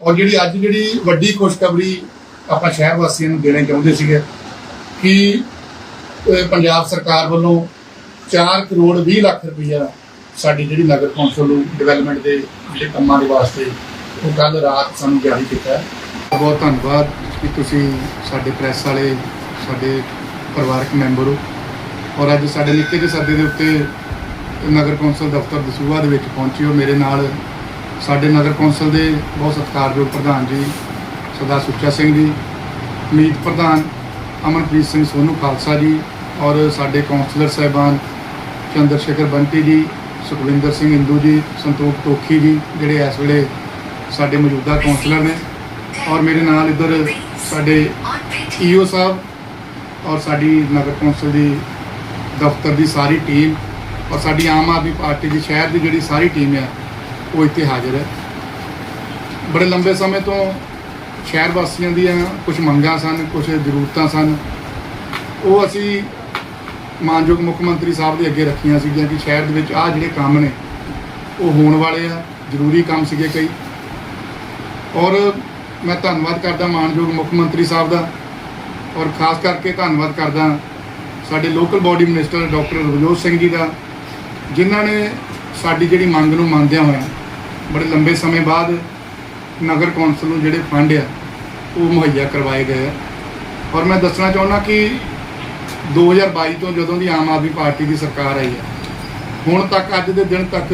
ਔਰ ਜਿਹੜੀ ਅੱਜ ਜਿਹੜੀ ਵੱਡੀ ਖੁਸ਼ਖਬਰੀ ਆਪਾਂ ਸ਼ਹਿਰ ਵਾਸੀਆਂ ਨੂੰ ਦੇਣਾ ਚਾਹੁੰਦੇ ਸੀਗੇ ਕਿ ਪੰਜਾਬ ਸਰਕਾਰ ਵੱਲੋਂ 4 ਕਰੋੜ 20 ਲੱਖ ਰੁਪਈਆ ਸਾਡੀ ਜਿਹੜੀ ਨਗਰ ਕੌਂਸਲ ਨੂੰ ਡਿਵੈਲਪਮੈਂਟ ਦੇ ਜਿਹੜੇ ਕੰਮਾਂ ਦੇ ਵਾਸਤੇ ਉਹ ਕੱਲ ਰਾਤ ਸਾਨੂੰ ਜਾਰੀ ਕੀਤਾ ਹੈ। ਬਹੁਤ ਧੰਨਵਾਦ ਕਿ ਤੁਸੀਂ ਸਾਡੇ ਪ੍ਰੈਸ ਵਾਲੇ, ਸਾਡੇ ਪਰਿਵਾਰਕ ਮੈਂਬਰ ਹੋ। ਔਰ ਅੱਜ ਸਾਡੇ ਨਿੱਕੇ ਜਿਹੇ ਸੱਦੇ ਦੇ ਉੱਤੇ ਨਗਰ ਕੌਂਸਲ ਦਫ਼ਤਰ ਦਸੂਹਾ ਦੇ ਵਿੱਚ ਪਹੁੰਚੇ ਹੋ। ਮੇਰੇ ਨਾਲ ਸਾਡੇ ਨਗਰ ਕੌਂਸਲ ਦੇ ਬਹੁਤ ਸਤਿਕਾਰਯੋਗ ਪ੍ਰਧਾਨ ਜੀ, ਸਰਦਾਰ ਸੁੱਚਾ ਸਿੰਘ ਜੀ, ਮੀਤ ਪ੍ਰਧਾਨ ਅਮਨਪ੍ਰੀਤ ਸਿੰਘ ਸੋਨੂ ਖਾਲਸਾ ਜੀ ਔਰ ਸਾਡੇ ਕੌਂਸਲਰ ਸਾਹਿਬਾਨ ਚੰਦਰ ਸ਼ੇਖਰ ਬੰਟੀ ਜੀ, ਸੁਖਵਿੰਦਰ ਸਿੰਘ ਇੰਦੂ ਜੀ, ਸੰਤੋਖ ਟੋਖੀ ਜੀ, ਜਿਹੜੇ ਇਸ ਵੇਲੇ ਸਾਡੇ ਮੌਜੂਦਾ ਕੌਂਸਲਰ ਨੇ ਔਰ ਮੇਰੇ ਨਾਲ ਇੱਧਰ ਸਾਡੇ ਈਓ ਸਾਹਿਬ ਔਰ ਸਾਡੀ ਨਗਰ ਕੌਂਸਲ ਦੀ ਦਫ਼ਤਰ ਦੀ ਸਾਰੀ ਟੀਮ ਔਰ ਸਾਡੀ ਆਮ ਆਦਮੀ ਪਾਰਟੀ ਦੀ ਸ਼ਹਿਰ ਦੀ ਜਿਹੜੀ ਸਾਰੀ ਟੀਮ ਹੈ ਉਹ ਇੱਥੇ ਹਾਜ਼ਰ ਹੈ। ਬੜੇ ਲੰਬੇ ਸਮੇਂ ਤੋਂ ਸ਼ਹਿਰ ਵਾਸੀਆਂ ਦੀਆਂ ਕੁਝ ਮੰਗਾਂ ਸਨ ਕੁਝ ਜ਼ਰੂਰਤਾਂ ਸਨ। ਉਹ ਅਸੀਂ ਮਾਨਯੋਗ ਮੁੱਖ ਮੰਤਰੀ ਸਾਹਿਬ ਦੇ ਅੱਗੇ ਰੱਖੀਆਂ ਸੀਗੀਆਂ ਕਿ ਸ਼ਹਿਰ ਦੇ ਵਿੱਚ ਆਹ ਜਿਹੜੇ ਕੰਮ ਨੇ, ਉਹ ਹੋਣ ਵਾਲੇ ਆ, ਜ਼ਰੂਰੀ ਕੰਮ ਸੀਗੇ ਕਈ। ਔਰ ਮੈਂ ਧੰਨਵਾਦ ਕਰਦਾ ਮਾਨਯੋਗ ਮੁੱਖ ਮੰਤਰੀ ਸਾਹਿਬ ਦਾ ਔਰ ਖਾਸ ਕਰਕੇ ਧੰਨਵਾਦ ਕਰਦਾ ਸਾਡੇ local body minister doctor Ravjot Singh ji ਦਾ, ਜਿਨ੍ਹਾਂ ਨੇ ਸਾਡੀ ਜਿਹੜੀ ਮੰਗ ਨੂੰ ਮੰਨਦਿਆਂ ਹੋਇਆਂ ਬੜੇ ਲੰਬੇ ਸਮੇਂ ਬਾਅਦ ਨਗਰ ਕੌਂਸਲ ਨੂੰ ਜਿਹੜੇ ਫੰਡ ਆ, ਉਹ ਮੁਹੱਈਆ ਕਰਵਾਏ ਗਏ ਆ। ਔਰ ਮੈਂ ਦੱਸਣਾ ਚਾਹੁੰਦਾ ਕਿ 2022 ਤੋਂ ਜਦੋਂ ਦੀ ਆਮ ਆਦਮੀ ਪਾਰਟੀ ਦੀ ਸਰਕਾਰ ਆਈ ਹੈ ਹੁਣ ਤੱਕ, ਅੱਜ ਦੇ ਦਿਨ ਤੱਕ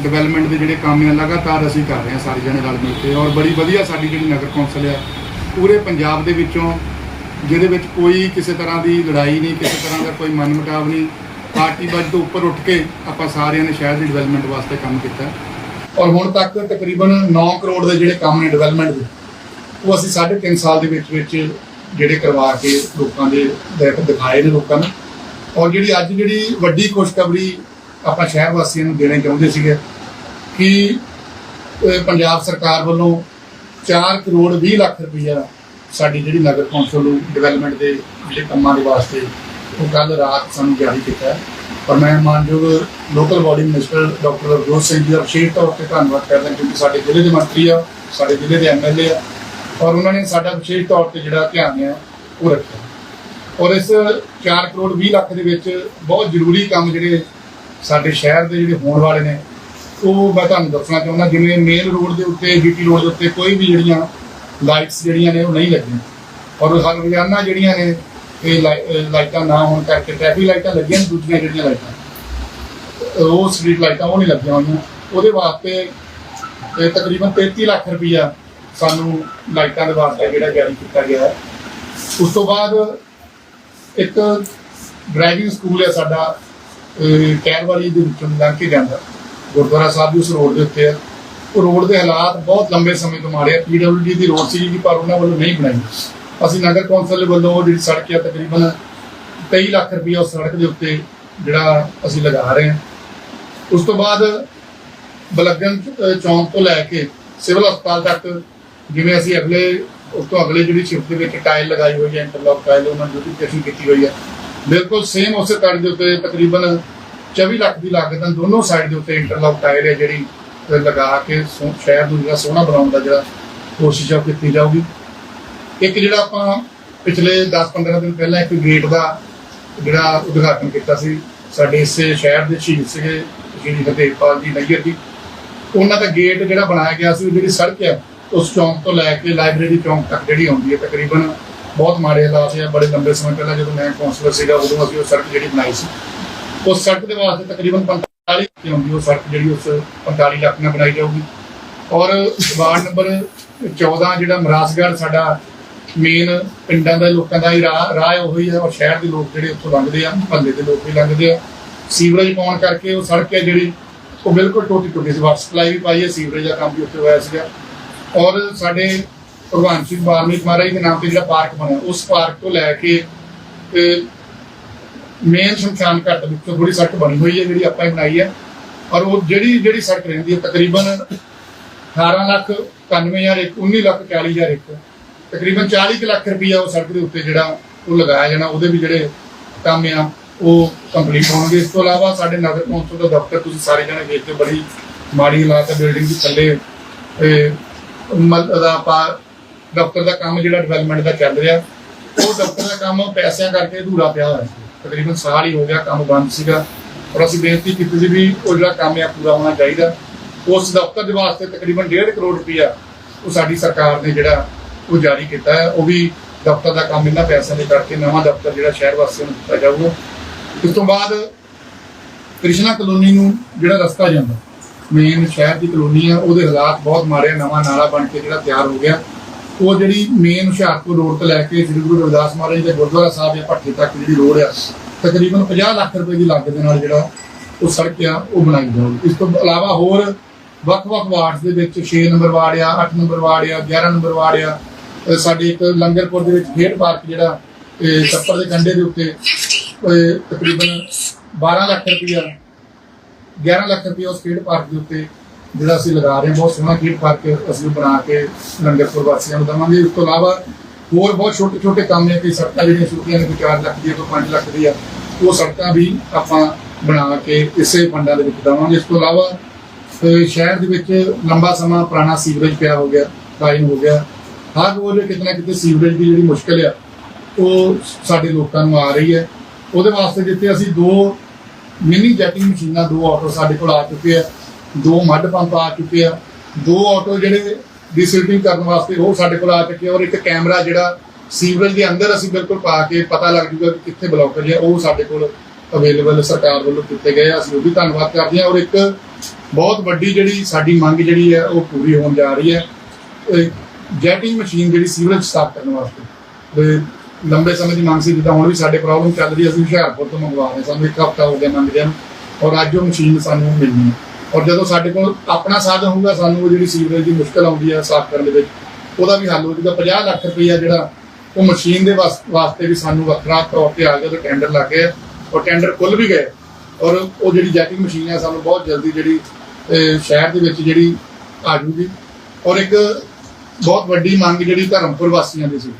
ਡਿਵੈਲਪਮੈਂਟ ਦੇ ਜਿਹੜੇ ਕੰਮ ਆ, ਲਗਾਤਾਰ ਅਸੀਂ ਕਰ ਰਹੇ ਹਾਂ ਸਾਰੇ ਜਣੇ ਰਲ ਮਿਲ ਕੇ। ਔਰ ਬੜੀ ਵਧੀਆ ਸਾਡੀ ਜਿਹੜੀ ਨਗਰ ਕੌਂਸਲ ਆ, ਪੂਰੇ ਪੰਜਾਬ ਦੇ ਵਿੱਚੋਂ, ਜਿਹਦੇ ਵਿੱਚ ਕੋਈ ਕਿਸੇ ਤਰ੍ਹਾਂ ਦੀ ਲੜਾਈ ਨਹੀਂ, ਕਿਸੇ ਤਰ੍ਹਾਂ ਦਾ ਕੋਈ ਮਨਮੁਟਾਵ ਨਹੀਂ, ਪਾਰਟੀ ਬਾਜ ਤੋਂ ਉੱਪਰ ਉੱਠ ਕੇ ਆਪਾਂ ਸਾਰਿਆਂ ਨੇ ਸ਼ਹਿਰ ਦੀ ਡਿਵੈਲਪਮੈਂਟ ਵਾਸਤੇ ਕੰਮ ਕੀਤਾ। ਔਰ ਹੁਣ ਤੱਕ ਤਕਰੀਬਨ 9 ਕਰੋੜ ਦੇ ਜਿਹੜੇ ਕੰਮ ਨੇ ਡਿਵੈਲਪਮੈਂਟ ਦੇ, ਉਹ ਅਸੀਂ 3.5 ਸਾਲ ਦੇ ਵਿੱਚ ਵਿੱਚ ਜਿਹੜੇ ਕਰਵਾ ਕੇ ਲੋਕਾਂ ਦੇ ਦੇਖ ਦਿਖਾਏ ਨੇ ਲੋਕਾਂ ਨੂੰ। ਔਰ ਜਿਹੜੀ ਅੱਜ ਜਿਹੜੀ ਵੱਡੀ ਖੁਸ਼ਖਬਰੀ ਆਪਾਂ ਸ਼ਹਿਰ ਵਾਸੀਆਂ ਨੂੰ ਦੇਣੇ ਚਾਹੁੰਦੇ ਸੀਗੇ ਕਿ ਪੰਜਾਬ ਸਰਕਾਰ ਵੱਲੋਂ 4 ਕਰੋੜ 20 ਲੱਖ ਰੁਪਈਆ ਸਾਡੀ ਜਿਹੜੀ ਨਗਰ ਕੌਂਸਲ ਨੂੰ ਡਿਵੈਲਪਮੈਂਟ ਦੇ ਜਿਹੜੇ ਕੰਮਾਂ ਦੇ ਵਾਸਤੇ ਉਹ ਕੱਲ ਰਾਤ ਸਾਨੂੰ ਜਾਰੀ ਕੀਤਾ ਹੈ ਔਰ ਮੈਂ ਮਾਨਯੋਗ local body minister doctor Ravjot Singh ji ਦਾ ਵਿਸ਼ੇਸ਼ ਤੌਰ ਤੇ ਧੰਨਵਾਦ ਕਰਦਾ ਕਿਉਂਕਿ ਸਾਡੇ ਜ਼ਿਲ੍ਹੇ ਦੇ ਮੰਤਰੀ ਆ, ਸਾਡੇ ਜ਼ਿਲ੍ਹੇ ਦੇ ਐਮਐਲਏ ਆ ਔਰ ਉਹਨਾਂ ਨੇ ਸਾਡਾ ਵਿਸ਼ੇਸ਼ ਤੌਰ ਤੇ ਜਿਹੜਾ ਧਿਆਨ ਹੈ ਉਹ ਰੱਖਿਆ। ਔਰ ਇਸ 4 ਕਰੋੜ 20 ਲੱਖ ਦੇ ਵਿੱਚ ਬਹੁਤ ਜ਼ਰੂਰੀ ਕੰਮ ਜਿਹੜੇ ਸਾਡੇ ਸ਼ਹਿਰ ਦੇ ਜਿਹੜੇ ਹੋਣ ਵਾਲੇ ਨੇ, ਉਹ ਮੈਂ ਤੁਹਾਨੂੰ ਦੱਸਣਾ ਚਾਹੁੰਦਾ, ਜਿਵੇਂ ਮੇਨ ਰੋਡ ਦੇ ਉੱਤੇ ਜੀਟੀ ਰੋਡ ਦੇ ਉੱਤੇ ਕੋਈ ਵੀ ਜਿਹੜੀਆਂ ਲਾਈਟਸ ਜਿਹੜੀਆਂ ਨੇ, ਉਹ ਨਹੀਂ ਲੱਗੀਆਂ। ਔਰ ਹਰ ਰੋਜ਼ਾਨਾ ਜਿਹੜੀਆਂ ਨੇ ਇਹ ਲਾਈ- ਲਾਈਟਾਂ ਨਾ ਹੋਣ ਕਰਕੇ ਟ੍ਰੈਫਿਕ ਲਾਈਟਾਂ ਲੱਗੀਆਂ ਦੂਜੀਆਂ ਜਿਹੜੀਆਂ ਲਾਈਟਾਂ ਉਹ ਸਟਰੀਟ ਲਾਈਟਾਂ ਉਹ ਨਹੀਂ ਲੱਗੀਆਂ ਹੋਈਆਂ ਉਹਦੇ ਵਾਸਤੇ ਇਹ ਤਕਰੀਬਨ 33 ਲੱਖ ਰੁਪਈਆ ਸਾਨੂੰ ਲਾਈਟਾਂ ਦੇ ਵਾਸਤੇ ਜਿਹੜਾ ਜਾਰੀ ਕੀਤਾ ਗਿਆ ਹੈ। ਉਸ ਤੋਂ ਬਾਅਦ ਇੱਕ ਡਰਾਈਵਿੰਗ ਸਕੂਲ ਹੈ ਸਾਡਾ ਅਹ ਕੈਰਵਾਲੀ ਦੇ ਵਿੱਚੋਂ ਲੰਘ ਕੇ ਜਾਂਦਾ। ਗੁਰਦੁਆਰਾ ਸਾਹਿਬ ਵੀ ਉਸ ਰੋਡ ਦੇ ਉੱਤੇ ਹੈ। ਉਹ ਰੋਡ ਦੇ ਹਾਲਾਤ ਬਹੁਤ ਲੰਬੇ ਸਮੇਂ ਤੋਂ ਮਾੜੇ ਆ। ਪੀਡਬਲਯੂਡੀ ਦੀ ਰੋਡ ਸੀ ਪਰ ਉਹਨਾਂ ਵੱਲੋਂ ਨਹੀਂ ਬਣਾਈ। ਅਸੀਂ ਨਗਰ ਕੌਂਸਲ ਵੱਲੋਂ ਉਹ ਜਿਹੜੀ ਸੜਕ ਹੈ ਤਕਰੀਬਨ 23 ਲੱਖ ਰੁਪਈਆ ਉਸ ਸੜਕ ਦੇ ਉੱਤੇ ਜਿਹੜਾ ਅਸੀਂ ਲਗਾ ਰਹੇ ਹਾਂ। ਉਸ ਤੋਂ ਬਾਅਦ ਬਲਗਨ ਚੌਂਕ ਤੋਂ ਲੈ ਕੇ ਸਿਵਲ ਹਸਪਤਾਲ ਤੱਕ ਜਿਵੇਂ ਅਸੀਂ ਅਗਲੇ, ਉਸ ਤੋਂ ਅਗਲੇ ਜਿਹੜੀ ਸ਼ਿਫਟ ਦੇ ਵਿੱਚ ਟਾਇਲ ਲਗਾਈ ਹੋਈ ਹੈ, ਇੰਟਰਲੌਕ ਟਾਇਲ ਉਹਨਾਂ ਨੂੰ ਡਿਊਟੀਫਿਕੇਸ਼ਨ ਕੀਤੀ ਹੋਈ ਹੈ। ਬਿਲਕੁਲ ਸੇਮ ਉਸੇ ਤਰ੍ਹਾਂ ਦੇ ਉੱਤੇ ਤਕਰੀਬਨ 24 ਲੱਖ ਦੀ ਲਾਗਤ ਨਾਲ ਦੋਨੋਂ ਸਾਈਡ ਦੇ ਉੱਤੇ ਇੰਟਰਲੌਕ ਟਾਇਲ ਹੈ ਜਿਹੜੀ ਲਗਾ ਕੇ ਸੋ- ਸ਼ਹਿਰ ਨੂੰ ਜਿਹੜਾ ਸੋਹਣਾ ਬਣਾਉਣ ਦਾ ਜਿਹੜਾ ਕੋਸ਼ਿਸ਼ ਆ ਉਹ ਕੀਤੀ ਜਾਊਗੀ। ਇੱਕ ਜਿਹੜਾ ਆਪਾਂ ਪਿਛਲੇ 10-15 ਦਿਨ ਪਹਿਲਾਂ ਇੱਕ ਗੇਟ ਦਾ ਜਿਹੜਾ ਉਦਘਾਟਨ ਕੀਤਾ ਸੀ, ਸਾਡੇ ਇਸੇ ਸ਼ਹਿਰ ਦੇ ਸ਼ਹੀਦ ਸੀਗੇ ਸ਼੍ਰੀ ਫਤਿਹਪਾਲ ਜੀ ਨਈਅਰ ਜੀ। ਉਹਨਾਂ ਦਾ ਗੇਟ ਜਿਹੜਾ ਬਣਾਇਆ ਗਿਆ ਸੀ ਜਿਹੜੀ ਸੜਕ ਹੈ, ਉਸ ਚੌਂਕ ਤੋਂ ਲੈ ਕੇ ਲਾਇਬ੍ਰੇਰੀ ਚੌਂਕ ਤੱਕ ਜਿਹੜੀ ਆਉਂਦੀ ਹੈ, ਤਕਰੀਬਨ ਬਹੁਤ ਮਾੜੇ ਹਾਲਾਤ ਹੈ ਬੜੇ ਲੰਬੇ ਸਮੇਂ ਪਹਿਲਾਂ ਜਦੋਂ ਮੈਂ ਕੌਂਸਲਰ ਸੀਗਾ, ਉਦੋਂ ਅਸੀਂ ਉਹ ਸੜਕ ਜਿਹੜੀ ਬਣਾਈ ਸੀ। ਉਸ ਸੜਕ ਦੇ ਵਾਸਤੇ ਤਕਰੀਬਨ 45 ਲੱਖ ਆਉਂਦੀ ਉਹ ਸੜਕ ਜਿਹੜੀ ਉਸ 45 ਲੱਖ ਨਾਲ ਬਣਾਈ ਜਾਊਗੀ। ਔਰ ਵਾਰਡ ਨੰਬਰ 14 ਜਿਹੜਾ ਮਰਾਸਗੜ੍ਹ ਸਾਡਾ ਮੇਨ ਪਿੰਡਾਂ ਦਾ, ਲੋਕਾਂ ਦਾ ਹੀ ਰਾਹ ਰਾਹ ਉਹ ਹੀ ਹੈ ਔਰ ਸ਼ਹਿਰ ਦੇ ਲੋਕ ਜਿਹੜੇ ਉੱਥੋਂ ਲੰਘਦੇ ਆ ਮਹੱਲੇ ਦੇ ਲੋਕ ਵੀ ਲੰਘਦੇ ਆ। ਸੀਵਰੇਜ ਪਾਉਣ ਕਰਕੇ ਉਹ ਸੜਕ ਹੈ ਜਿਹੜੀ, ਉਹ ਬਿਲਕੁਲ ਟੁੱਟੀ ਟੁੱਟੀ ਸੀ, ਵਾਟਰ ਸਪਲਾਈ ਵੀ ਪਾਈ ਹੈ, ਸੀਵਰੇਜ ਦਾ ਕੰਮ ਵੀ ਉੱਥੇ ਹੋਇਆ ਸੀਗਾ। ਔਰ ਸਾਡੇ ਭਗਵਾਨ ਸਿੰਘ ਵਾਲਮੀਕ ਮਹਾਰਾਜ ਦੇ ਨਾਮ ਤੇ ਜਿਹੜਾ ਪਾਰਕ ਬਣਿਆ, ਉਸ ਪਾਰਕ ਤੋਂ ਲੈ ਕੇ ਮੇਨ ਸ਼ਮਸ਼ਾਨ ਘਾਟ ਵਿੱਚੋਂ ਥੋੜੀ ਸੜਕ ਬਣੀ ਹੋਈ ਹੈ, ਜਿਹੜੀ ਆਪਾਂ ਹੀ ਬਣਾਈ ਹੈ। ਔਰ ਉਹ ਜਿਹੜੀ ਜਿਹੜੀ ਸੜਕ ਰਹਿੰਦੀ ਹੈ, ਤਕਰੀਬਨ 18 ਲੱਖ 91000 ਇੱਕ 19 ਲੱਖ 40000 ਇੱਕ। ਤਕਰੀਬਨ 40 ਕੁ ਲੱਖ ਰੁਪਈਆ ਉਹ ਸੜਕ ਦੇ ਉੱਤੇ ਜਿਹੜਾ ਉਹ ਲਗਾਇਆ ਜਾਣਾ, ਉਹਦੇ ਵੀ ਜਿਹੜੇ ਕੰਮ ਆ ਉਹ ਕੰਪਲੀਟ ਹੋਣਗੇ। ਇਸ ਤੋਂ ਇਲਾਵਾ ਸਾਡੇ ਨਗਰ ਕੌਂਸਲ ਦਾ ਦਫ਼ਤਰ ਤੁਸੀਂ ਸਾਰੇ ਜਣੇ ਵੇਖਦੇ ਬੜੀ ਮਾੜੀ ਹਾਲਾਤ ਹੈ ਬਿਲਡਿੰਗ ਦੇ ਥੱਲੇ ਇਹ ਦਾ ਆਪਾਂ ਡਾਕਟਰ ਦਾ ਕੰਮ ਜਿਹੜਾ ਡਿਵੈਲਪਮੈਂਟ ਦਾ ਚੱਲ ਰਿਹਾ, ਉਹ ਦਫ਼ਤਰ ਦਾ ਕੰਮ ਪੈਸਿਆਂ ਕਰਕੇ ਅਧੂਰਾ ਪਿਆ ਹੋਇਆ ਸੀ। ਤਕਰੀਬਨ ਸਾਲ ਹੀ ਹੋ ਗਿਆ ਕੰਮ ਬੰਦ ਸੀਗਾ, ਔਰ ਅਸੀਂ ਬੇਨਤੀ ਕੀਤੀ ਸੀ ਵੀ ਉਹ ਜਿਹੜਾ ਕੰਮ ਆ, ਪੂਰਾ ਹੋਣਾ ਚਾਹੀਦਾ। ਉਸ ਦਫ਼ਤਰ ਦੇ ਵਾਸਤੇ ਤਕਰੀਬਨ 1.5 ਕਰੋੜ ਰੁਪਇਆ ਉਹ ਸਾਡੀ ਸਰਕਾਰ ਨੇ ਜਿਹੜਾ ਉਹ ਜਾਰੀ ਕੀਤਾ ਹੈ। ਉਹ ਵੀ ਦਫ਼ਤਰ ਦਾ ਕੰਮ ਇਹਨਾਂ ਪੈਸਿਆਂ ਦੇ ਕਰਕੇ ਨਵਾਂ ਦਫ਼ਤਰ ਜਿਹੜਾ ਸ਼ਹਿਰ ਵਾਸੀਆਂ ਨੂੰ ਦਿੱਤਾ ਜਾਊਗਾ। ਇਸ ਤੋਂ ਬਾਅਦ ਕ੍ਰਿਸ਼ਨਾ ਕਲੋਨੀ ਨੂੰ ਜਿਹੜਾ ਰਸਤਾ ਜਾਂਦਾ ਮੇਨ ਸ਼ਹਿਰ ਦੀ ਕਲੋਨੀ ਆ ਉਹਦੇ ਹਾਲਾਤ ਬਹੁਤ ਮਾੜੇ ਨਵਾਂ ਨਾਲਾ ਬਣ ਕੇ ਜਿਹੜਾ ਤਿਆਰ ਹੋ ਗਿਆ। ਉਹ ਜਿਹੜੀ ਮੇਨ ਹੁਸ਼ਿਆਰਪੁਰ ਰੋਡ ਤੋਂ ਲੈ ਕੇ ਸ੍ਰੀ ਗੁਰੂ ਰਵਿਦਾਸ ਮਹਾਰਾਜ ਦੇ ਗੁਰਦੁਆਰਾ ਸਾਹਿਬ ਦੇ ਭੱਠੇ ਤੱਕ ਜਿਹੜੀ ਰੋਡ ਆ, ਤਕਰੀਬਨ 50 ਲੱਖ ਰੁਪਏ ਦੀ ਲਾਗਤ ਦੇ ਨਾਲ ਜਿਹੜਾ ਉਹ ਸੜਕ ਆ, ਉਹ ਬਣਾਈ ਜਾਊਗੀ। ਇਸ ਤੋਂ ਇਲਾਵਾ ਹੋਰ ਵੱਖ-ਵੱਖ ਵਾਰਡਸ ਦੇ ਵਿੱਚ 6 ਨੰਬਰ ਵਾਰਡ ਆ 8 ਨੰਬਰ ਵਾਰਡ ਆ 11 ਨੰਬਰ ਵਾਰਡ ਆ ਸਾਡੇ ਇੱਕ ਲੰਗਰਪੁਰ ਦੇ ਵਿੱਚ ਖੇਡ ਪਾਰਕ ਜਿਹੜਾ ਇਹ ਛੱਪੜ ਦੇ ਕੰਢੇ ਦੇ ਉੱਤੇ ਤਕਰੀਬਨ 12 ਲੱਖ ਰੁਪਇਆ 11 ਲੱਖ ਰੁਪਇਆ ਉਸ ਖੇਡ ਪਾਰਕ ਦੇ ਉੱਤੇ ਜਿਹੜਾ ਅਸੀਂ ਲਗਾ ਰਹੇ ਬਹੁਤ ਸੋਹਣਾ ਖੇਡ ਪਾਰਕ ਅਸੀਂ ਬਣਾ ਕੇ ਲੰਗਰਪੁਰ ਵਾਸੀਆਂ ਨੂੰ ਦੇਵਾਂਗੇ। ਇਸ ਤੋਂ ਇਲਾਵਾ ਹੋਰ ਬਹੁਤ ਛੋਟੇ ਛੋਟੇ ਕੰਮ ਨੇ ਕਿ ਸੜਕਾਂ ਜਿਹੜੀਆਂ ਛੋਟੀਆਂ ਨੇ, ਕੋਈ 4 ਲੱਖ ਦੀ ਕੋਈ 5 ਲੱਖ ਦੀ ਆ, ਉਹ ਸੜਕਾਂ ਵੀ ਆਪਾਂ ਬਣਾ ਕੇ ਇਸੇ ਫੰਡਾਂ ਦੇ ਵਿੱਚ ਦੇਵਾਂਗੇ। ਇਸ ਤੋਂ ਇਲਾਵਾ ਸ਼ਹਿਰ ਦੇ ਵਿੱਚ ਲੰਬਾ ਸਮਾਂ ਪੁਰਾਣਾ ਸੀਵਰੇਜ ਪਿਆ ਹੋ ਗਿਆ, ਕਾਇਮ ਹੋ ਗਿਆ। ਹਰ ਰੋਜ਼ ਕਿਤੇ ਨਾ ਕਿਤੇ ਸੀਵਰੇਜ ਦੀ ਜਿਹੜੀ ਮੁਸ਼ਕਲ ਆ, ਉਹ ਸਾਡੇ ਲੋਕਾਂ ਨੂੰ ਆ ਰਹੀ ਹੈ। ਉਹਦੇ ਵਾਸਤੇ ਜਿੱਥੇ ਅਸੀਂ ਦੋ ਮਿਨੀ ਜੈਟਿੰਗ ਮਸ਼ੀਨਾਂ, ਦੋ ਆਟੋ ਸਾਡੇ ਕੋਲ ਆ ਚੁੱਕੇ ਆ, ਦੋ ਮੱਡ ਪੰਪ ਆ ਚੁੱਕੇ ਆ, ਦੋ ਆਟੋ ਜਿਹੜੇ ਡੀਸਿਲਟਿੰਗ ਕਰਨ ਵਾਸਤੇ ਉਹ ਸਾਡੇ ਕੋਲ ਆ ਚੁੱਕੇ ਆ ਔਰ ਇੱਕ ਕੈਮਰਾ ਜਿਹੜਾ ਸੀਵਰੇਜ ਦੇ ਅੰਦਰ ਅਸੀਂ ਬਿਲਕੁਲ ਪਾ ਕੇ ਪਤਾ ਲੱਗ ਜੂਗਾ ਕਿ ਕਿੱਥੇ ਬਲੌਕੇਜ ਹੈ ਉਹ ਸਾਡੇ ਕੋਲ ਅਵੇਲੇਬਲ ਸਰਕਾਰ ਵੱਲੋਂ ਕੀਤੇ ਗਏ ਆ। ਅਸੀਂ ਉਹ ਵੀ ਧੰਨਵਾਦ ਕਰਦੇ ਹਾਂ ਔਰ ਇੱਕ ਬਹੁਤ ਵੱਡੀ ਜਿਹੜੀ ਸਾਡੀ ਮੰਗ ਜਿਹੜੀ ਹੈ, ਉਹ ਪੂਰੀ ਹੋਣ ਜਾ ਰਹੀ ਹੈ। ਜੈਟਿੰਗ ਮਸ਼ੀਨ ਜਿਹੜੀ ਸੀਵਰੇਜ ਸਾਫ਼ ਕਰਨ ਵਾਸਤੇ। ਤੇ ਲੰਬੇ ਸਮੇਂ ਦੀ ਮੰਗ ਸੀ, ਜਿੱਦਾਂ ਹੁਣ ਵੀ ਸਾਡੇ ਪ੍ਰੋਬਲਮ ਚੱਲ ਰਹੀ ਹੈ, ਅਸੀਂ ਹੁਸ਼ਿਆਰਪੁਰ ਤੋਂ ਮੰਗਵਾ ਰਹੇ ਸਾਨੂੰ ਇੱਕ ਹਫ਼ਤਾ ਹੋ ਗਿਆ ਮੰਗਦਿਆਂ ਨੂੰ, ਔਰ ਅੱਜ ਉਹ ਮਸ਼ੀਨ ਸਾਨੂੰ ਮਿਲਣੀ ਹੈ। ਔਰ ਜਦੋਂ ਸਾਡੇ ਕੋਲ ਆਪਣਾ ਸਾਧਨ ਹੋਊਗਾ, ਸਾਨੂੰ ਉਹ ਜਿਹੜੀ ਸੀਵਰੇਜ ਦੀ ਮੁਸ਼ਕਲ ਆਉਂਦੀ ਹੈ ਸਾਫ਼ ਕਰਨ ਦੇ ਵਿੱਚ, ਉਹਦਾ ਵੀ ਹੱਲ ਹੋ ਜਾਊਗਾ। 50 ਲੱਖ ਰੁਪਈਆ ਜਿਹੜਾ ਉਹ ਮਸ਼ੀਨ ਦੇ ਵਾਸ- ਵਾਸਤੇ ਵੀ ਸਾਨੂੰ ਵੱਖਰਾ ਤੌਰ ਤੇ ਆ ਗਿਆ ਤੇ ਟੈਂਡਰ ਲੱਗ ਗਿਆ। ਔਰ ਟੈਂਡਰ ਖੁੱਲ ਵੀ ਗਏ, ਔਰ ਉਹ ਜਿਹੜੀ ਜੈਕਿੰਗ ਮਸ਼ੀਨ ਹੈ, ਸਾਨੂੰ ਬਹੁਤ ਜਲਦੀ ਜਿਹੜੀ ਸ਼ਹਿਰ ਦੇ ਵਿੱਚ ਜਿਹੜੀ ਆ ਜੂਗੀ ਔਰ ਇੱਕ ਬਹੁਤ ਵੱਡੀ ਮੰਗ ਜਿਹੜੀ ਧਰਮਪੁਰ ਵਾਸੀਆਂ ਦੀ ਸੀ।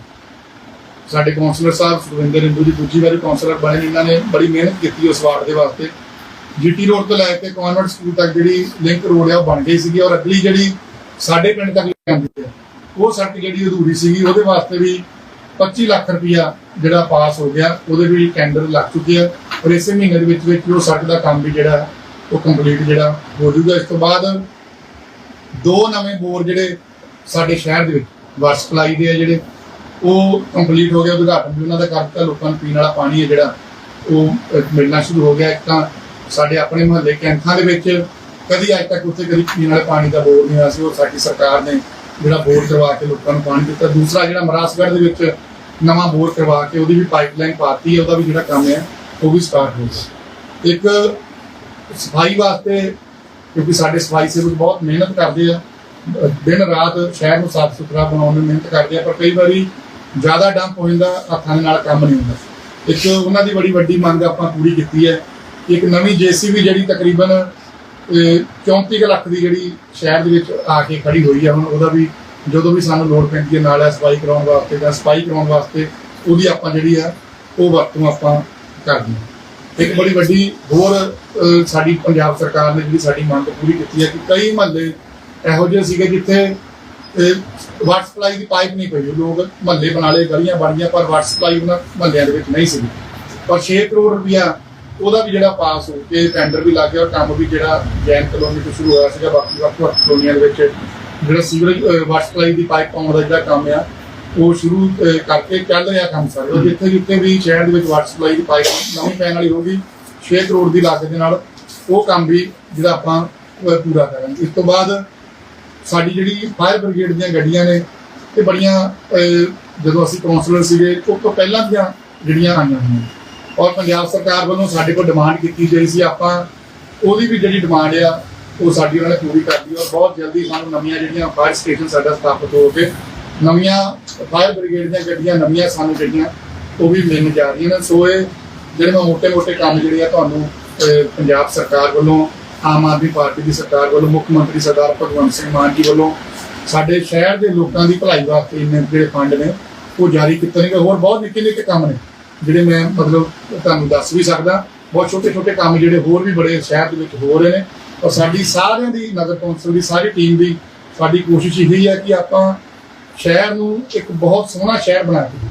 ਸਾਡੇ ਕੌਂਸਲਰ ਸਾਹਿਬ ਸੁਖਵਿੰਦਰ ਇੰਦੂ ਜੀ, ਦੂਜੀ ਵਾਰੀ ਕੌਂਸਲਰ ਬਣੇ ਇਹਨਾਂ ਨੇ ਬੜੀ ਮਿਹਨਤ ਕੀਤੀ ਉਸ ਵਾਰਡ ਦੇ ਵਾਸਤੇ। ਜੀਟੀ ਰੋਡ ਤੋਂ ਲੈ ਕੇ ਕਨਵਰਟ ਸਕੂਲ ਤੱਕ ਜਿਹੜੀ ਲਿੰਕ ਰੋਡ ਹੈ ਉਹ ਬਣ ਗਈ ਸੀਗੀ ਔਰ ਅਗਲੀ ਜਿਹੜੀ ਸਾਡੇ ਪਿੰਡ ਤੱਕ ਜਾਂਦੀ ਹੈ ਉਹ ਸੜਕ ਜਿਹੜੀ ਅਧੂਰੀ ਸੀਗੀ, ਉਹਦੇ ਵਾਸਤੇ ਵੀ 25 ਲੱਖ ਰੁਪਇਆ ਜਿਹੜਾ ਪਾਸ ਹੋ ਗਿਆ, ਉਹਦੇ ਵੀ ਟੈਂਡਰ ਲੱਗ ਚੁੱਕੇ ਆ। ਔਰ ਇਸੇ ਮਹੀਨੇ ਦੇ ਵਿੱਚ ਵਿੱਚ ਉਹ ਸੜਕ ਦਾ ਕੰਮ ਵੀ ਜਿਹੜਾ, ਉਹ ਕੰਪਲੀਟ ਜਿਹੜਾ ਹੋ ਜੂਗਾ ਇਸ ਤੋਂ ਬਾਅਦ ਦੋ ਨਵੇਂ ਬੋਰ ਜਿਹੜੇ ਸਾਡੇ ਸ਼ਹਿਰ ਦੇ ਵਿੱਚ ਵਾਟਰ ਸਪਲਾਈ ਦੇ ਆ ਜਿਹੜੇ, ਉਹ ਕੰਪਲੀਟ ਹੋ ਗਿਆ, ਉਦਘਾਟਨ ਵੀ ਉਹਨਾਂ ਦਾ ਕਰ ਦਿੱਤਾ, ਲੋਕਾਂ ਨੂੰ ਪੀਣ ਵਾਲਾ ਪਾਣੀ ਹੈ ਜਿਹੜਾ, ਉਹ ਮਿਲਣਾ ਸ਼ੁਰੂ ਹੋ ਗਿਆ। ਇੱਕ ਤਾਂ ਸਾਡੇ ਆਪਣੇ ਮੁਹੱਲੇ ਕੈਂਥਾਂ ਦੇ ਵਿੱਚ ਕਦੀ ਅੱਜ ਤੱਕ ਉੱਥੇ ਕਦੀ ਪੀਣ ਵਾਲੇ ਪਾਣੀ ਦਾ ਬੋਰ ਨਹੀਂ ਆਇਆ ਸੀ, ਉਹ ਸਾਡੀ ਸਰਕਾਰ ਨੇ ਜਿਹੜਾ ਬੋਰ ਕਰਵਾ ਕੇ ਲੋਕਾਂ ਨੂੰ ਪਾਣੀ ਦਿੱਤਾ। ਦੂਸਰਾ ਜਿਹੜਾ ਮਰਾਸਗੜ੍ਹ ਦੇ ਵਿੱਚ ਨਵਾਂ ਬੋਰ ਕਰਵਾ ਕੇ ਉਹਦੀ ਵੀ ਪਾਈਪਲਾਈਨ ਪਾਤੀ ਹੈ ਉਹਦਾ ਵੀ ਜਿਹੜਾ ਕੰਮ ਹੈ ਉਹ ਵੀ ਸਟਾਰਟ ਹੋ ਗਿਆ। ਇੱਕ ਸਫ਼ਾਈ ਵਾਸਤੇ, ਕਿਉਂਕਿ ਸਾਡੇ ਸਫ਼ਾਈ ਸੇਵਕ ਬਹੁਤ ਮਿਹਨਤ ਕਰਦੇ ਆ ਦਿਨ ਰਾਤ ਸ਼ਹਿਰ ਨੂੰ ਸਾਫ਼ ਸੁਥਰਾ ਬਣਾਉਣ ਦੀ ਮਿਹਨਤ ਕਰਦੇ ਆ ਪਰ ਕਈ ਵਾਰੀ ਜ਼ਿਆਦਾ ਡੰਪ ਹੋ ਜਾਂਦਾ ਹੱਥਾਂ ਦੇ ਨਾਲ ਕੰਮ ਨਹੀਂ ਹੁੰਦਾ। ਇੱਕ ਉਹਨਾਂ ਦੀ ਬੜੀ ਵੱਡੀ ਮੰਗ ਆਪਾਂ ਪੂਰੀ ਕੀਤੀ ਹੈ ਇੱਕ ਨਵੀਂ ਜੀਸੀਬੀ ਜਿਹੜੀ ਤਕਰੀਬਨ ਅਹ, 34 ਕੁ ਲੱਖ ਦੀ ਜਿਹੜੀ ਸ਼ਹਿਰ ਦੇ ਵਿੱਚ ਆ ਕੇ ਖੜੀ ਹੋਈ ਹੈ ਹੁਣ ਉਹਦਾ ਵੀ ਜਦੋਂ ਵੀ ਸਾਨੂੰ ਲੋੜ ਪੈਂਦੀ ਹੈ ਨਾਲ ਸਫ਼ਾਈ ਕਰਾਉਣ ਵਾਸਤੇ ਜਾਂ ਸਫ਼ਾਈ ਕਰਾਉਣ ਵਾਸਤੇ ਉਹਦੀ ਆਪਾਂ ਜਿਹੜੀ ਆ ਉਹ ਵਰਤੋਂ ਆਪਾਂ ਕਰਦੇ ਹਾਂ। ਇੱਕ ਬੜੀ ਵੱਡੀ ਹੋਰ ਸਾਡੀ ਪੰਜਾਬ ਸਰਕਾਰ ਨੇ ਜਿਹੜੀ ਸਾਡੀ ਮੰਗ ਪੂਰੀ ਕੀਤੀ ਹੈ ਕਿ ਕਈ ਮਹੱਲੇ ਇਹੋ ਜਿਹੇ ਸੀਗੇ ਜਿੱਥੇ ਵਾਟਰ ਸਪਲਾਈ ਦੀ ਪਾਈਪ ਨਹੀਂ ਪਈ। ਲੋਕ ਮਹੱਲੇ ਬਣਾ ਲਏ, ਗਲੀਆਂ ਬਣੀਆਂ ਪਰ ਵਾਟਰ ਸਪਲਾਈ ਉਹਨਾਂ ਮਹੱਲਿਆਂ ਦੇ ਵਿੱਚ ਨਹੀਂ ਸੀ। ਪਰ 6 ਕਰੋੜ ਰੁਪਇਆ ਉਹਦਾ ਵੀ ਜਿਹੜਾ ਪਾਸ ਹੋ ਕੇ ਟੈਂਡਰ ਵੀ ਲੱਗ ਗਿਆ ਔਰ ਕੰਮ ਵੀ ਜਿਹੜਾ ਜੈਨ ਕਲੋਨੀ ਤੋਂ ਸ਼ੁਰੂ ਹੋਇਆ ਸੀਗਾ, ਬਾਕੀ ਵੱਖ ਵੱਖ ਕਲੋਨੀਆਂ ਦੇ ਵਿੱਚ ਜਿਹੜਾ ਸੀਵਰੇਜ ਵਾਟਰ ਸਪਲਾਈ ਦੀ ਪਾਈਪ ਪਾਉਣ ਦਾ ਜਿਹੜਾ ਕੰਮ ਆ, ਉਹ ਸ਼ੁਰੂ ਕਰਕੇ ਚੱਲ ਰਿਹਾ ਕੰਮ ਸਾਰੇ। ਜਿੱਥੇ ਜਿੱਥੇ ਵੀ ਸ਼ਹਿਰ ਦੇ ਵਿੱਚ ਵਾਟਰ ਸਪਲਾਈ ਦੀ ਪਾਈਪ ਨਵੀਂ ਪੈਣ ਵਾਲੀ ਹੋਗੀ 6 ਕਰੋੜ ਦੀ ਲਾਗਤ ਦੇ ਨਾਲ ਉਹ ਕੰਮ ਵੀ ਜਿਹੜਾ ਆਪਾਂ ਪੂਰਾ ਕਰਾਂਗੇ। ਇਸ ਤੋਂ ਬਾਅਦ ਸਾਡੀ ਜਿਹੜੀ ਫਾਇਰ ਬ੍ਰਿਗੇਡ ਦੀਆਂ ਗੱਡੀਆਂ ਨੇ ਤੇ ਬੜੀਆਂ ਜਦੋਂ ਅਸੀਂ ਕਾਉਂਸਲਰ ਸੀਗੇ ਉਹ ਤੋਂ ਪਹਿਲਾਂ ਦੀਆਂ ਜਿਹੜੀਆਂ ਆਈਆਂ ਨੇ। ਔਰ ਪੰਜਾਬ ਸਰਕਾਰ ਵੱਲੋਂ ਸਾਡੇ ਕੋਲ ਡਿਮਾਂਡ ਕੀਤੀ ਗਈ ਸੀ, ਆਪਾਂ ਉਹਦੀ ਵੀ ਜਿਹੜੀ ਡਿਮਾਂਡ ਆ, ਉਹ ਸਾਡੀ ਉਹਨਾਂ ਪੂਰੀ ਕਰ ਲਈ। ਔਰ ਬਹੁਤ ਜਲਦੀ ਸਾਨੂੰ ਨਵੀਆਂ ਜਿਹੜੀਆਂ ਫਾਇਰ ਸਟੇਸ਼ਨ ਸਾਡਾ ਸਥਾਪਿਤ ਹੋ ਕੇ, ਨਵੀਆਂ ਫਾਇਰ ਬ੍ਰਿਗੇਡ ਦੀਆਂ ਗੱਡੀਆਂ, ਨਵੀਆਂ ਸਾਨੂੰ ਜਿਹੜੀਆਂ, ਉਹ ਵੀ ਮਿਲਣ ਜਾ ਰਹੀਆਂ ਨੇ। ਸੋ ਇਹ ਜਿਹੜੇ ਮੋਟੇ-ਮੋਟੇ ਕੰਮ ਜਿਹੜੇ ਆ ਤੁਹਾਨੂੰ ਪੰਜਾਬ ਸਰਕਾਰ ਵੱਲੋਂ ਆਮ ਆਦਮੀ ਪਾਰਟੀ ਦੀ ਸਰਕਾਰ ਵੱਲੋਂ, ਮੁੱਖ ਮੰਤਰੀ ਸਰਦਾਰ ਭਗਵੰਤ ਸਿੰਘ ਮਾਨ ਜੀ ਵੱਲੋਂ, ਸਾਡੇ ਸ਼ਹਿਰ ਦੇ ਲੋਕਾਂ ਦੀ ਭਲਾਈ ਵਾਸਤੇ ਇੰਨੇ ਜਿਹੜੇ ਫੰਡ ਨੇ, ਉਹ ਜਾਰੀ ਕੀਤੇ ਨੇ। ਹੋਰ ਬਹੁਤ ਨਿੱਕੇ ਨਿੱਕੇ ਕੰਮ ਨੇ, ਜਿਹੜੇ ਮੈਂ ਮਤਲਬ ਤੁਹਾਨੂੰ ਦੱਸ ਵੀ ਸਕਦਾ। ਬਹੁਤ ਛੋਟੇ ਛੋਟੇ ਕੰਮ ਜਿਹੜੇ ਹੋਰ ਵੀ ਬੜੇ ਸ਼ਹਿਰ ਦੇ ਵਿੱਚ ਹੋ ਰਹੇ ਨੇ। ਔਰ ਸਾਡੀ ਸਾਰਿਆਂ ਦੀ ਨਗਰ ਕੌਂਸਲ ਦੀ, ਸਾਰੀ ਟੀਮ ਦੀ ਸਾਡੀ ਕੋਸ਼ਿਸ਼ ਇਹੀ ਹੈ ਕਿ ਆਪਾਂ ਸ਼ਹਿਰ ਨੂੰ ਇੱਕ ਬਹੁਤ ਸੋਹਣਾ ਸ਼ਹਿਰ ਬਣਾ ਕੇ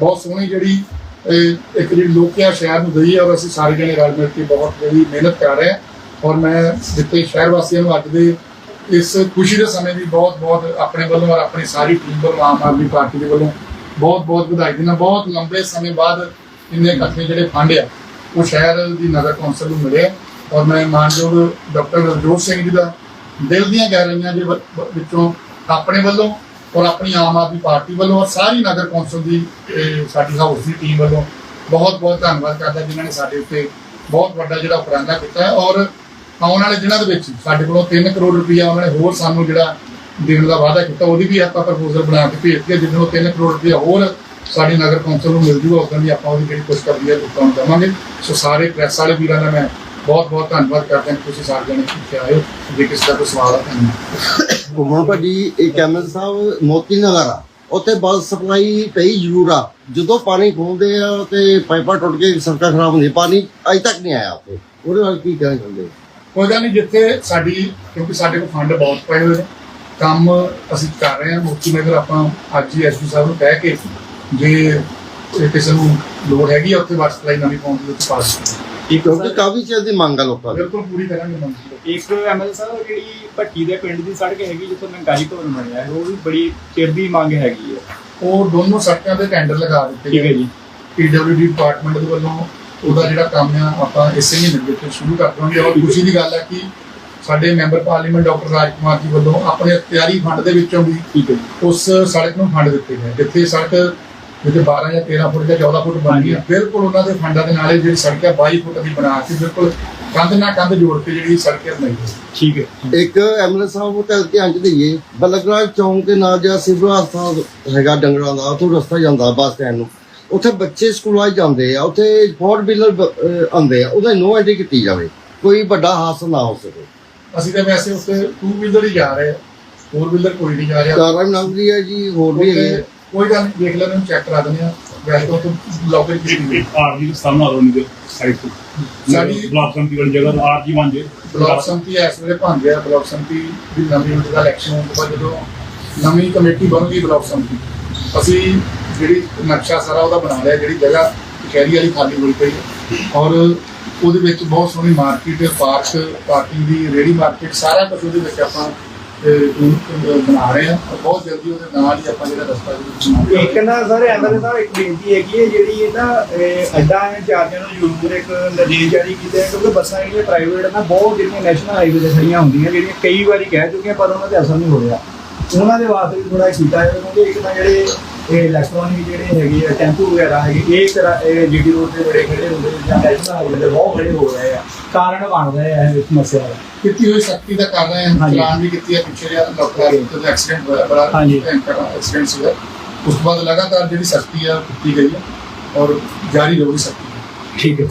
ਬਹੁਤ ਸੋਹਣੀ ਜਿਹੜੀ ਇੱਕ ਜਿਹੜੀ ਲੋਕਿਆ ਸ਼ਹਿਰ ਨੂੰ ਦਈਏ। ਔਰ ਅਸੀਂ ਸਾਰੇ ਜਣੇ ਰਲ ਮਿਲ ਕੇ ਬਹੁਤ ਜਿਹੜੀ ਮਿਹਨਤ ਕਰ ਰਹੇ ਹਾਂ। ਔਰ ਮੈਂ ਜਿੱਤੇ ਸ਼ਹਿਰ ਵਾਸੀਆਂ ਨੂੰ ਅੱਜ ਦੇ ਇਸ ਖੁਸ਼ੀ ਦੇ ਸਮੇਂ ਦੀ ਬਹੁਤ ਬਹੁਤ ਆਪਣੇ ਵੱਲੋਂ ਔਰ ਆਪਣੀ ਸਾਰੀ ਟੀਮ ਵੱਲੋਂ, ਆਮ ਆਦਮੀ ਪਾਰਟੀ ਦੇ ਵੱਲੋਂ ਬਹੁਤ ਬਹੁਤ ਵਧਾਈ ਦਿੰਦਾ। ਬਹੁਤ ਲੰਬੇ ਸਮੇਂ ਬਾਅਦ ਇੰਨੇ ਇਕੱਠੇ ਜਿਹੜੇ ਫੰਡ ਆ, ਉਹ ਸ਼ਹਿਰ ਦੀ ਨਗਰ ਕੌਂਸਲ ਨੂੰ ਮਿਲੇ। ਔਰ ਮੈਂ ਮਾਨਯੋਗ ਡਾਕਟਰ ਨਵਜੋਤ ਸਿੰਘ ਜੀ ਦਾ ਦਿਲ ਦੀਆਂ ਗਹਿਰਾਈਆਂ ਦੇ ਵਿੱਚੋਂ ਆਪਣੇ ਵੱਲੋਂ ਔਰ ਆਪਣੀ ਆਮ ਆਦਮੀ ਪਾਰਟੀ ਵੱਲੋਂ ਔਰ ਸਾਰੀ ਨਗਰ ਕੌਂਸਲ ਦੀ ਸਾਡੀ ਹਾਊਸ ਦੀ ਟੀਮ ਵੱਲੋਂ ਬਹੁਤ ਬਹੁਤ ਧੰਨਵਾਦ ਕਰਦਾ ਜਿਨ੍ਹਾਂ ਨੇ ਸਾਡੇ ਉੱਤੇ ਬਹੁਤ ਵੱਡਾ ਜਿਹੜਾ ਉਪਰਾਲਾ ਕੀਤਾ ਹੈ। ਔਰ ਆਉਣ ਵਾਲੇ ਦਿਨਾਂ ਦੇ ਵਿੱਚ ਸਾਡੇ ਕੋਲੋਂ 3 ਕਰੋੜ ਰੁਪਈਆ ਉਹਨਾਂ ਨੇ ਹੋਰ ਸਾਨੂੰ ਜਿਹੜਾ ਦੇਣ ਦਾ ਵਾਅਦਾ ਕੀਤਾ, ਉਹਦੀ ਵੀ ਆਪਾਂ ਪ੍ਰਪੋਜ਼ਲ ਬਣਾ ਕੇ ਭੇਜ ਕੇ ਜਿੱਦੋਂ 3 ਕਰੋੜ ਰੁਪਈਆ ਹੋਰ ਸਾਡੀ ਨਗਰ ਕੌਂਸਲ ਨੂੰ ਮਿਲ ਜੂਗਾ ਉਦੋਂ ਵੀ ਆਪਾਂ ਉਹਦੀ ਜਿਹੜੀ ਖੁਸ਼ਖਬਰੀ ਹੈ ਲੋਕਾਂ ਨੂੰ ਦੇਵਾਂਗੇ ਸੋ ਸਾਰੇ ਪ੍ਰੈਸ ਵਾਲੇ ਵੀਰਾਂ ਦਾ ਮੈਂ ਬਹੁਤ ਬਹੁਤ ਧੰਨਵਾਦ ਕਰਦਾ ਕਿ ਤੁਸੀਂ ਸਾਰੇ ਜਣੇ ਇੱਥੇ ਆਏ ਜੇ ਕਿਸੇ ਦਾ ਕੋਈ ਸਵਾਲ ਹੈ ਤਾਂ ਘੁੰਮਣ ਭਾਜੀ ਇਹ ਕੈਮਲ ਸਾਹਿਬ, ਮੋਤੀ ਨਗਰ ਉੱਥੇ ਬੱਸ ਸਪਲਾਈ ਪਈ ਜ਼ਰੂਰ ਆ। ਜਦੋਂ ਪਾਣੀ ਖੋਲਦੇ ਆ ਤੇ ਪਾਈਪਾਂ ਟੁੱਟ ਕੇ ਸੜਕਾਂ ਖਰਾਬ ਹੁੰਦੀ ਪਾਣੀ ਅਜੇ ਤੱਕ ਨਹੀਂ ਆਇਆ ਉੱਥੇ। ਉਹਦੇ ਨਾਲ ਕੀ ਕਹਿਣਾ ਚਾਹੁੰਦੇ ਕੋਈ ਗੱਲ ਨਹੀਂ ਜਿੱਥੇ ਸਾਡੀ ਕਿਉਂਕਿ ਸਾਡੇ ਕੋਲ ਫੰਡ ਬਹੁਤ ਪਏ ਹੋਏ ਨੇ ਕੰਮ ਅਸੀਂ ਕਰ ਰਹੇ ਹਾਂ। ਮੁਕਤੀ ਨਗਰ ਆਪਾਂ ਅੱਜ ਹੀ ਐਸਪੀ ਸਾਹਿਬ ਨੂੰ ਕਹਿ ਕੇ ਜੇ ਇਹ ਕਿਸੇ ਨੂੰ ਲੋੜ ਹੈਗੀ ਉੱਥੇ ਵਾਟਰ ਸਪਲਾਈ ਨਵੀਂ ਪਾਉਣ ਦੀ ਉੱਥੇ ਪਾ ਸਕਦੇ ਇੱਕ ਕਿਉਂਕਿ ਕਾਫੀ ਚਿਰ ਦੀ ਮੰਗ ਆ ਲੋਕਾਂ ਦੀ। ਬਿਲਕੁਲ ਪੂਰੀ ਕਰਾਂਗੇ ਮੰਗ। ਇੱਕ ਐਮਐਲ ਸਾਹਿਬ ਜਿਹੜੀ ਭੱਟੀ ਦੇ ਪਿੰਡ ਦੀ ਸੜਕ ਹੈਗੀ ਜਿੱਥੋਂ ਨੰਗਾਲੀ ਭਵਨ ਬਣਿਆ ਹੈ ਉਹ ਵੀ ਬੜੀ ਚਿਰ ਦੀ ਮੰਗ ਹੈਗੀ ਹੈ। ਉਹ ਦੋਨੋਂ ਸੜਕਾਂ ਦੇ ਟੈਂਡਰ ਲਗਾ ਦਿੱਤੇ ਠੀਕ ਹੈ ਜੀ। ਪੀਡਬਲਯੂਡੀ ਡਿਪਾਰਟਮੈਂਟ ਦੇ ਵੱਲੋਂ ਉਹਦਾ ਜਿਹੜਾ ਕੰਮ ਆ ਆਪਾਂ ਇਸੇ ਮਹੀਨੇ ਦੇ ਵਿੱਚ ਸ਼ੁਰੂ ਕਰ ਦਾਂਗੇ ਔਰ ਖੁਸ਼ੀ ਦੀ ਗੱਲ ਹੈ ਕਿ ਸਾਡੇ ਮੈਂਬਰ ਪਾਰਲੀਮੈਂਟ ਡਾਕਟਰ ਰਾਜਕੁਮਾਰ ਜੀ ਵੱਲੋਂ ਆਪਣੇ ਇਖਤਿਆਰੀ ਫੰਡ ਦੇ ਵਿੱਚੋਂ ਵੀ ਠੀਕ ਹੈ ਜੀ। ਉਸ ਸੜਕ ਨੂੰ ਫੰਡ ਦਿੱਤੇ ਗਏ। ਜਿੱਥੇ ਸੜਕ ਜਿੱਥੇ 12 ਜਾਂ 13 ਫੁੱਟ ਜਾਂ 14 ਫੁੱਟ ਬਣ ਗਈ ਬਿਲਕੁਲ ਉਹਨਾਂ ਦੇ ਫੰਡਾਂ ਦੇ ਨਾਲ ਜਿਹੜੀ ਸੜਕ ਹੈ 22 ਫੁੱਟ ਦੀ ਬਣਾ ਕੇ ਬਿਲਕੁਲ ਕੰਧ ਨਾਲ ਕੰਧ ਜੋੜ ਕੇ ਜਿਹੜੀ ਸੜਕ ਹੈ ਬਣਾਈ ਗਈ। ਠੀਕ ਹੈ। ਇੱਕ ਐਮਐਲਏ ਸਾਹਿਬ ਨੂੰ ਤਾਂ ਧਿਆਨ ਚ ਦਈਏ ਬਲਗਰਾਜ ਚੌਂਕ ਦੇ ਨਾਲ ਜਿਹੜਾ ਸਿਵਲ ਹਸਪਤਾਲ ਹੈਗਾ ਡੰਗਰਾਂ ਦਾ ਉੱਥੋਂ ਰਸਤਾ ਜਾਂਦਾ ਬੱਸ ਸਟੈਂਡ ਨੂੰ। ਉੱਥੇ ਬੱਚੇ ਸਕੂਲਾਂ 'ਚ ਜਾਂਦੇ ਆ ਉੱਥੇ ਫੋਰ ਵੀਲਰ ਆਉਂਦੇ ਆ ਉਹਦਾ ਨੋ ਐਂਟਰੀ ਕੀਤੀ ਜਾਵੇ ਕੋਈ ਵੱਡਾ ਹਾਦਸਾ ਨਾ ਹੋ ਸਕੇ। ਅਸੀਂ ਤਾਂ ਵੈਸੇ ਉੱਥੇ ਟੂ ਵੀਲਰ ਹੀ ਜਾ ਰਹੇ ਆ। ਫੋਰ ਵੀਲਰ ਕੋਈ ਨਹੀਂ ਜਾ ਰਿਹਾ। ਕਾਰਾਂ ਵੀ ਲੰਘਦੀ ਹੈ ਜੀ ਹੋਰ ਵੀ ਹੈਗੇ ਕੋਈ ਗੱਲ ਦੇਖ ਲੈਣੇ ਚੈੱਕ ਕਰਾ ਦਿੰਦੇ ਆ। ਵੈਸੇ ਤਾਂ ਉੱਥੇ ਲੋਕਲ ਕੀਤੀ ਹੋਈ। ਆਰਜੀ ਦੇ ਸਾਹਮਣੇ ਆ ਰੋਣੀ ਦੇ ਸਾਈਡ ਤੋਂ। ਸਾਡੀ- ਬਲਾਕ ਸੰਮਤੀ ਵਾਲੀ ਜਗ੍ਹਾ ਤੋਂ ਆਰਜੀ ਬਣ ਜੇ। ਬਲਾਕ ਸੰਮਤੀ ਇਸ ਵੇਲੇ ਭੰਗ ਗਿਆ ਬਲਾਕ ਸੰਮਤੀ ਦੀ ਨਵੀਂ ਜਿਹੜਾ ਇਲੈਕਸ਼ਨ ਹੋਣ ਤੋਂ ਬਾਅਦ ਜਦੋਂ ਨਵੀਂ ਕਮੇਟੀ ਬਣੂਗੀ ਬਲਾਕ ਸੰਮਤੀ। ਅਸੀਂ ਜਿਹੜੀ ਨਕਸ਼ਾ ਸਾਰਾ ਉਹਦਾ ਬਣਾ ਲਿਆ, ਜਿਹੜੀ ਜਗ੍ਹਾ ਸ਼ਹਿਰੀ ਵਾਲੀ ਖਾਲੀ ਹੋਈ ਪਈ ਔਰ ਉਹਦੇ ਵਿੱਚ ਬਹੁਤ ਸੋਹਣੀ ਮਾਰਕੀਟ ਪਾਰਕ ਪਾਰਕਿੰਗ ਦੀ ਰੇੜੀ ਮਾਰਕੀਟ, ਸਾਰਾ ਕੁਝ ਉਹਦੇ ਵਿੱਚ ਆਪਾਂ ਬਣਾ ਰਹੇ ਹਾਂ। ਔਰ ਬਹੁਤ ਜਲਦੀ ਉਹਦੇ ਨਾਲ ਹੀ ਆਪਾਂ ਜਿਹੜਾ ਰਸਤਾ ਦੇ ਵਿੱਚ ਬਣਾਉਂਦੇ ਇੱਕ ਨਾ ਸਰ ਐਮਐਲ ਸਾਹਿਬ ਇੱਕ ਬੇਨਤੀ ਹੈਗੀ ਹੈ, ਜਿਹੜੀ ਇਹ ਨਾ, ਇਹ ਅੱਡਾ ਇੰਚਾਰਜਾਂ ਨੂੰ ਜ਼ਰੂਰ ਇੱਕ ਨਿਰਦੇਸ਼ ਜਾਰੀ ਕੀਤੇ ਆ ਕਿਉਂਕਿ ਬੱਸਾਂ ਜਿਹੜੀਆਂ ਪ੍ਰਾਈਵੇਟ ਨਾ, ਬਹੁਤ ਜਿਹੜੀਆਂ ਨੈਸ਼ਨਲ ਹਾਈਵੇ ਤੇ ਖੜੀਆਂ ਹੁੰਦੀਆਂ, ਜਿਹੜੀਆਂ ਕਈ ਵਾਰੀ ਕਹਿ ਚੁੱਕੀਆਂ, ਪਰ ਉਹਨਾਂ ਤੇ ਅਸਰ ਨਹੀਂ ਹੋ ਰਿਹਾ। ਉਹਨਾਂ ਦੇ ਵਾਸਤੇ ਵੀ ਥੋੜਾ ਕੀਤਾ ਹੈ ਕਿਉਂਕਿ ਇੱਕ ਤਾਂ ਜਿਹੜੇ ਇਹ ਇਲੈਕਟ੍ਰੋਨਿਕ ਜਿਹੜੇ ਹੈਗੇ ਆ ਟੈਂਪੂ ਵਗੈਰਾ ਹੈਗੇ ਇਹ ਤਰ੍ਹਾਂ ਇਹ ਜੀਟੀ ਰੋਡ ਤੇ ਬੜੇ ਖੜੇ ਹੁੰਦੇ ਜਾਂ ਨੈਸ਼ਨਲ ਹਾਈਵੇ ਤੇ ਬਹੁਤ ਖੜੇ ਹੋ ਰਹੇ ਆ। ਕਾਰਨ ਬਣ ਰਹੇ ਆ ਇਹ ਸਮੱਸਿਆ ਦਾ। ਕੀਤੀ ਹੋਈ ਸਖਤੀ ਦਾ ਕਰ ਰਹੇ ਹਾਂ। ਚਲਾਨ ਵੀ ਕੀਤੀ ਹੈ ਪਿੱਛੇ ਜਿਹਾ ਲੋਕਾਂ ਦਾ ਐਕਸੀਡੈਂਟ ਹੋਇਆ ਬੜਾ ਐਕਸੀਡੈਂਟ ਸੀਗਾ। ਉਸ ਤੋਂ ਬਾਅਦ ਲਗਾਤਾਰ ਜਿਹੜੀ ਸਖਤੀ ਆ ਕੀਤੀ ਗਈ ਹੈ ਔਰ ਜਾਰੀ ਰਹੂਗੀ ਸਖਤੀ ਠੀਕ ਹੈ।